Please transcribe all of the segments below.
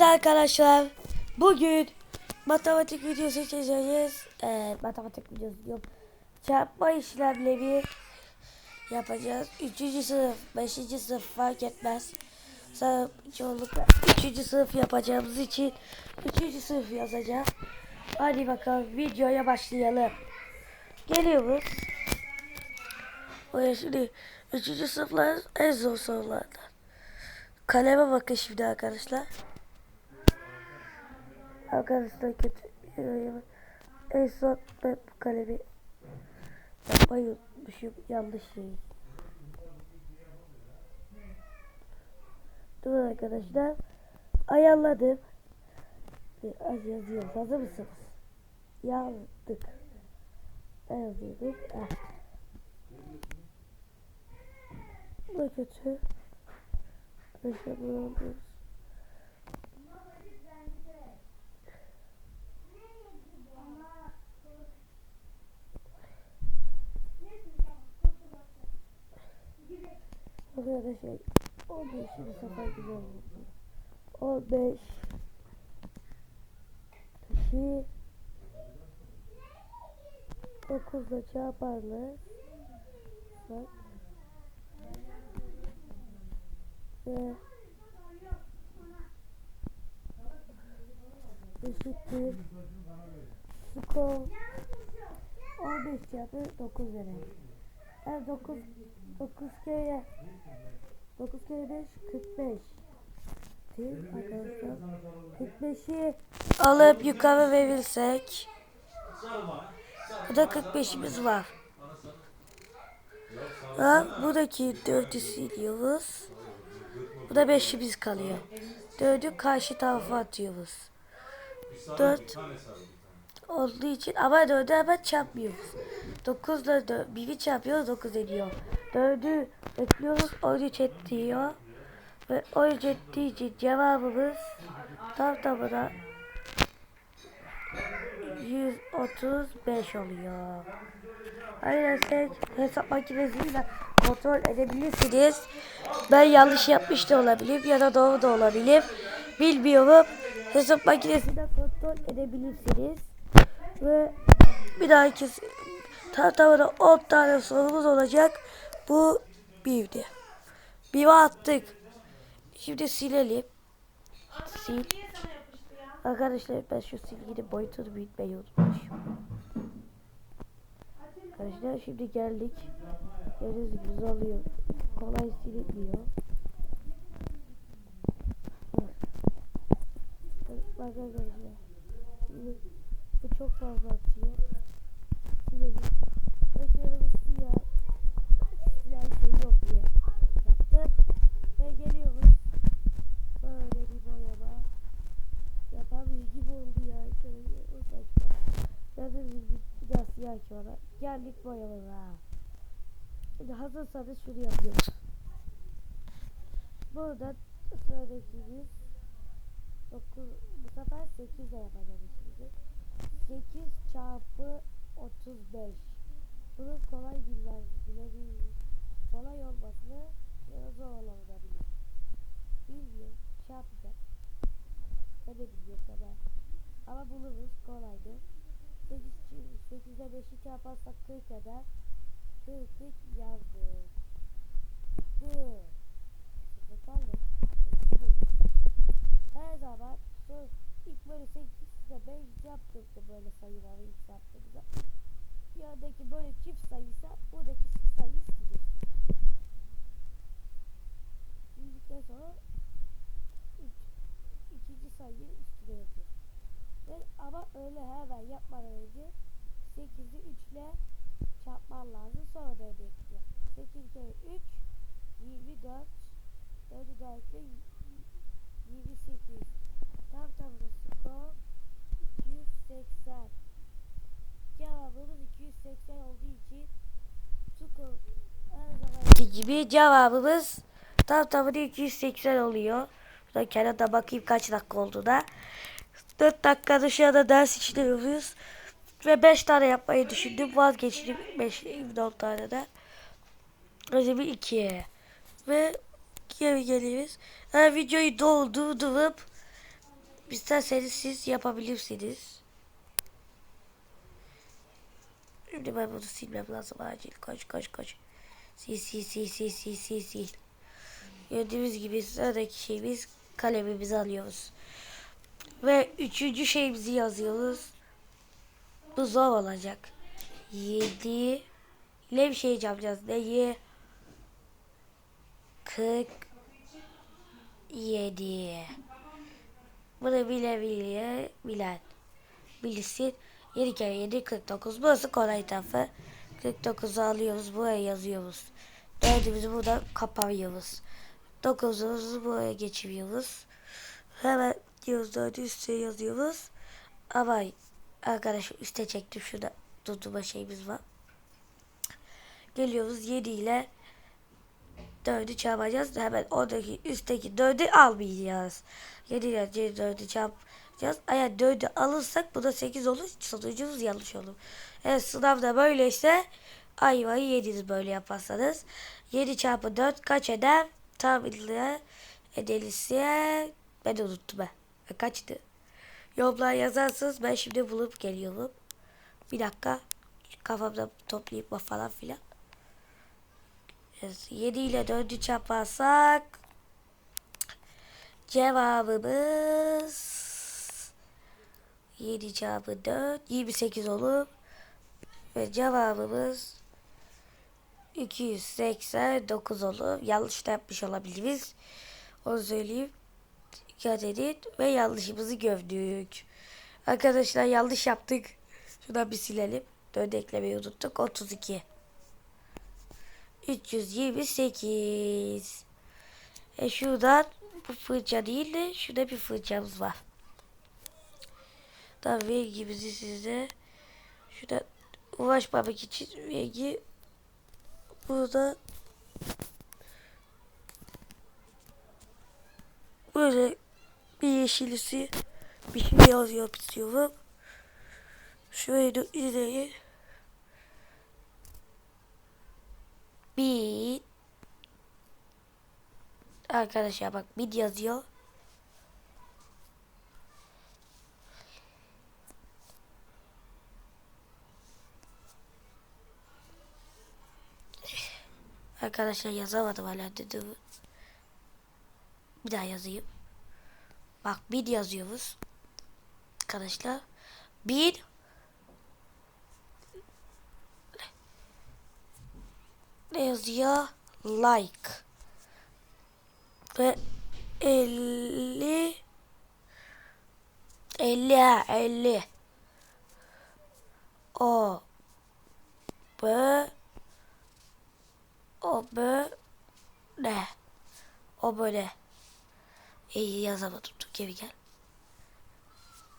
Evet arkadaşlar bugün matematik videosu çekeceğiz. Evet matematik videosu yok. Çarpma işlemleri yapacağız. Üçüncü sınıf, beşinci sınıf fark etmez. Sana çoğunlukla üçüncü sınıf yapacağımız için üçüncü sınıf yazacağım. Hadi bakalım videoya başlayalım. Geliyoruz. Oraya şimdi üçüncü sınıflar en zor sorulardan. Kaleme bakın şimdi arkadaşlar. Arkadaşlar kötü bir bak. En son ben bu kalemi yapmayı unutmuşum. Yanlış şey. Dur arkadaşlar. Ayarladım. Az yazıyoruz. Hazır mısınız? Yazdık. Yazıyorduk? Ah. Bu kötü. Arkadaşlar bunu alıyoruz. Arkadaşlar 15 sefer güzel oldu. 15 kişi 9 ile çarparlar. Bak. Ve eşittir. Skor 15 çarpı 9 verir. Yani 9 9 kere 9 kere 5 45 değil arkadaşlar. 45'i alıp yukarı verirsek bu da 45'imiz var. Ha, buradaki 4'ü siliyoruz. Bu da 5'imiz kalıyor. 4'ü karşı tarafa atıyoruz. 4 olduğu için ama 4'ü hemen çarpmıyoruz. 9 ile 1'i çarpıyoruz 9 ediyor. 4'ü ekliyoruz 13 ediyor. Ve 13 ettiği için cevabımız tam tamına 135 oluyor. Arkadaşlar hesap makinesiyle kontrol edebilirsiniz. Ben yanlış yapmış da olabilir ya da doğru da olabilir. Bilmiyorum. Hesap makinesiyle kontrol edebilirsiniz. Ve bir dahaki tam tamına 10 tane sorumuz olacak. Bu birdi. Bir attık. Şimdi silelim. Sil. Arkadaşlar ben şu silginin boyutunu büyütmeyi unutmuşum. Arkadaşlar şimdi geldik. Gördüğünüz gibi uzalıyor. Kolay silinmiyor. Bak arkadaşlar. Çok fazla atıyor. Silelim. Bekliyoruz siyah. Siyah şey yok diye. Yaptık. Ve geliyoruz. Böyle bir boyama. Yapamıyor gibi oldu ya. Şöyle o saçma. Gördüğünüz gibi bir daha siyah var. Geldik boyamaya. Şimdi hazırsanız şunu yapıyoruz. Burada sıradakimiz 9 bu sefer 8 ile yapacağız şimdi. 8 çarpı 35. Bunun kolay bilmez, bilebilir. Kolay olmasını da zor olabilir. Bilmiyorum. Çarpacağım. Ben de bilmiyorum tabi. Ama buluruz. Kolaydı. 8, 8'e 5'i çarparsak 40 eder. 40 40 yazdık. 40. Sıfırlarla. Her zaman ilk böyle 8'e 5 yaptık böyle sayıları ilk yaptığımızda. Yandaki böyle çift sayıysa buradaki sayıyı siliyorsun. Sildikten sonra 3. ikinci sayıyı üstüne yazıyorsun. Ve ama öyle hemen yapmadan önce 8'i 3 ile çarpman lazım. Sonra da ekliyor. 8 kere 3 24 4'ü daha ekle 28 tam tamına skor 280 cevabımız 280 olduğu için skor her zamanki gibi cevabımız tam tamına 280 oluyor. Şuradan kenara bakayım kaç dakika oldu da. 4 dakika dışarıda ders işliyoruz. Ve 5 tane yapmayı düşündüm. Vazgeçtim 5 4 tane de. Özümü 2'ye. Ve geri geliyoruz. Her videoyu doldurup İsterseniz siz yapabilirsiniz. Şimdi ben bunu silmem lazım acil. Koş koş koş. Sil sil sil sil sil sil sil. Gördüğünüz gibi sıradaki şeyimiz kalemimizi alıyoruz. Ve üçüncü şeyimizi yazıyoruz. Bu zor olacak. 7 ile bir şey yapacağız. Ne? Ye 47 Bunu bile bile bilen bilsin. 7 kere 7 49. Burası kolay tarafı. 49'u alıyoruz. Buraya yazıyoruz. 4'ümüzü burada kapatıyoruz. 9'umuzu buraya geçiriyoruz. Hemen diyoruz 4'ü üstüne yazıyoruz. Ama arkadaşlar üste çektim. Şurada tutma şeyimiz var. Geliyoruz 7 ile 4'ü çarpacağız. Hemen oradaki üstteki 4'ü almayacağız. 7 ile 4'ü çarpacağız. Eğer 4'ü alırsak bu da 8 olur. Sonucumuz yanlış olur. Evet sınavda böyleyse ayvayı yediniz böyle yaparsanız. 7 çarpı 4 kaç eder? Tahminle edilirse ben unuttum ben. E, Kaçtı? Yorumlar yazarsınız ben şimdi bulup geliyorum. Bir dakika kafamda toplayıp falan filan. 7 ile 4'ü çarparsak cevabımız 7 çarpı 4 28 olur. Ve cevabımız 289 olur. Yanlış da yapmış olabiliriz. Onu söyleyeyim. Dikkat edin. Ve yanlışımızı gördük. Arkadaşlar yanlış yaptık. Şuradan bir silelim. 4 eklemeyi unuttuk. 32. 328. E şuradan bu fırça değil de şurada bir fırçamız var. Tamam vergimizi size şurada uğraşmamak için vergi burada böyle bir yeşilisi bir şey yazıyor istiyorum. Şöyle de izleyin. Bir Arkadaşlar bak bit yazıyor. Arkadaşlar yazamadım hala dedim. Bir daha yazayım. Bak bit yazıyoruz. Arkadaşlar. Bir ne yazıyor? Like ve 50 50 ha 50 o b o b ne o böyle. İyi yazamadım. Dur geri gel.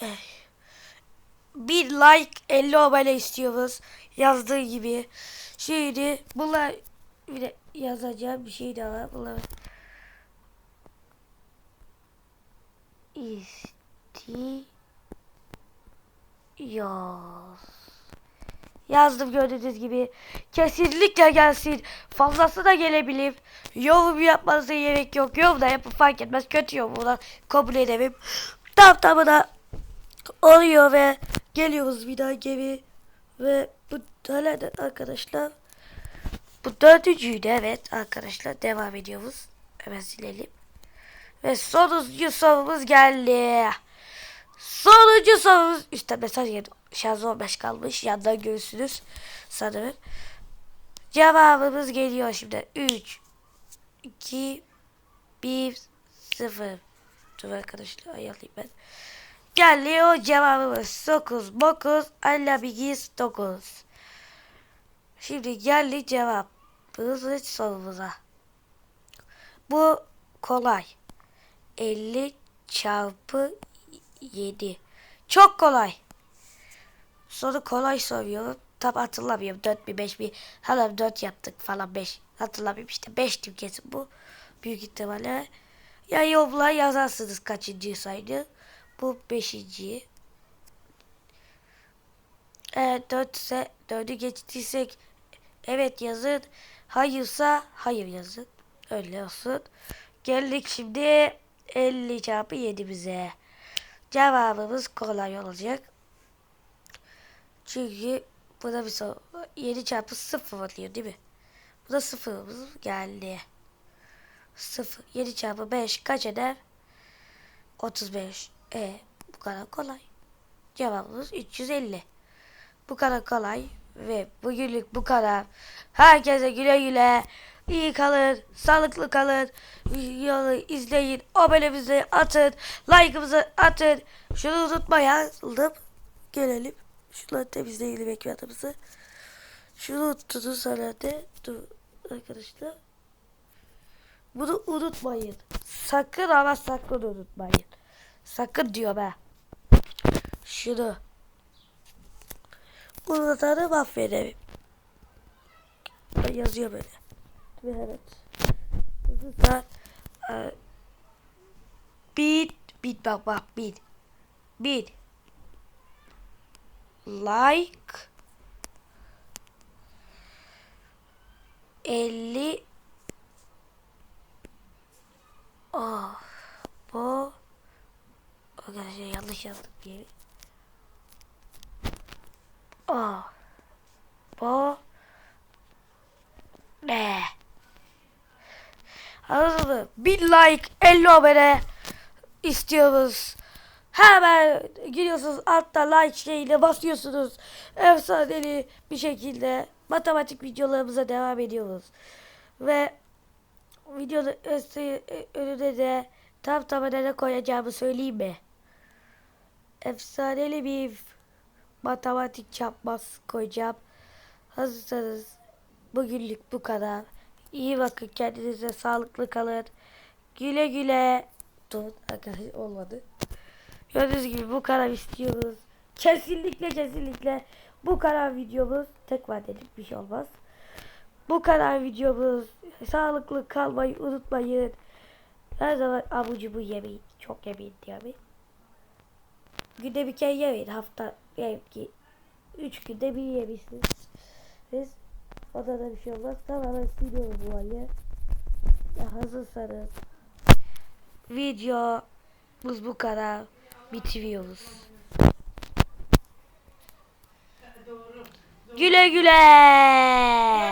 Eh. bir like 50 abone istiyoruz. Yazdığı gibi. Şimdi bunlar bir de yazacağım bir şey daha var. Bunlar istiyor. Yazdım gördüğünüz gibi. Kesinlikle gelsin. Fazlası da gelebilir. Yorum yapmanıza gerek yok. Yorum da yapıp fark etmez. Kötü yorumlar kabul edemem. Tam tamına oluyor ve geliyoruz bir daha geri. Ve bu hala da arkadaşlar bu dördüncüydü evet arkadaşlar devam ediyoruz. Hemen silelim. Ve sonuncu sorumuz geldi. Sonuncu sorumuz. İşte mesaj geldi. Şarj 15 kalmış. Yandan görürsünüz. Sanırım. Cevabımız geliyor şimdi. 3 2 1 0 Dur arkadaşlar ayarlayayım ben. Geliyor cevabımız 9 9 Allah bilgis 9 Şimdi geldi cevap. Hızlı sorumuza. Bu kolay. 50 çarpı 7. Çok kolay. Soru kolay soruyorum. Tam hatırlamıyorum. 4 mi 5 mi? Hala 4 yaptık falan 5. Hatırlamıyorum işte 5'tim kesin bu. Büyük ihtimalle. Ya yollar yazarsınız kaçıncı saydı. Bu 5. Eğer 4 ise 4'ü geçtiysek evet yazın. Hayırsa hayır yazın. Öyle olsun. Geldik şimdi 50 çarpı 7 bize. Cevabımız kolay olacak. Çünkü bu da bir soru. 7 çarpı 0 oluyor değil mi? Bu da sıfırımız geldi. 0. 7 çarpı 5 kaç eder? 35. E bu kadar kolay. Cevabımız 350. Bu kadar kolay ve bugünlük bu kadar. Herkese güle güle. İyi kalın, sağlıklı kalın. Videoyu izleyin, abonemizi atın, like'ımızı atın. Şunu unutmayalım. Gelelim. Şunları temizleyelim ekranımızı. Şunu unuttunuz herhalde. Dur arkadaşlar. Bunu unutmayın. Sakın ama sakın unutmayın. Sakın diyor be. Şunu. Unutanı mahvederim. Ben yazıyor böyle. Ve evet. Hızlıca e, bit bit bak bak bit bit like 50 Oh, bu Arkadaşlar yanlış yazdım bir Oh, bu ne? Anladın mı? Bir like, 50 abone istiyoruz. Hemen gidiyorsunuz altta like şeyine basıyorsunuz. Efsaneli bir şekilde matematik videolarımıza devam ediyoruz. Ve videonun önüne de tam tamına ne koyacağımı söyleyeyim mi? Efsaneli bir matematik çarpmaz koyacağım. Hazırsanız bugünlük bu kadar. İyi bakın kendinize sağlıklı kalın. Güle güle. Dur arkadaşlar olmadı. Gördüğünüz gibi bu kadar istiyoruz. Kesinlikle kesinlikle bu kadar videomuz. Tek vadelik bir şey olmaz. Bu kadar videomuz. Sağlıklı kalmayı unutmayın. Her zaman abucu bu yemeyin. Çok yemeyin diyor abi. Günde bir kere yemeyin. Hafta belki üç günde bir yemişsiniz. Biz o da da bir şey olmaz. Tamamen siliyorum bu ayı. Ya hazırsanız videomuz bu kadar bitiriyoruz. Güle güle.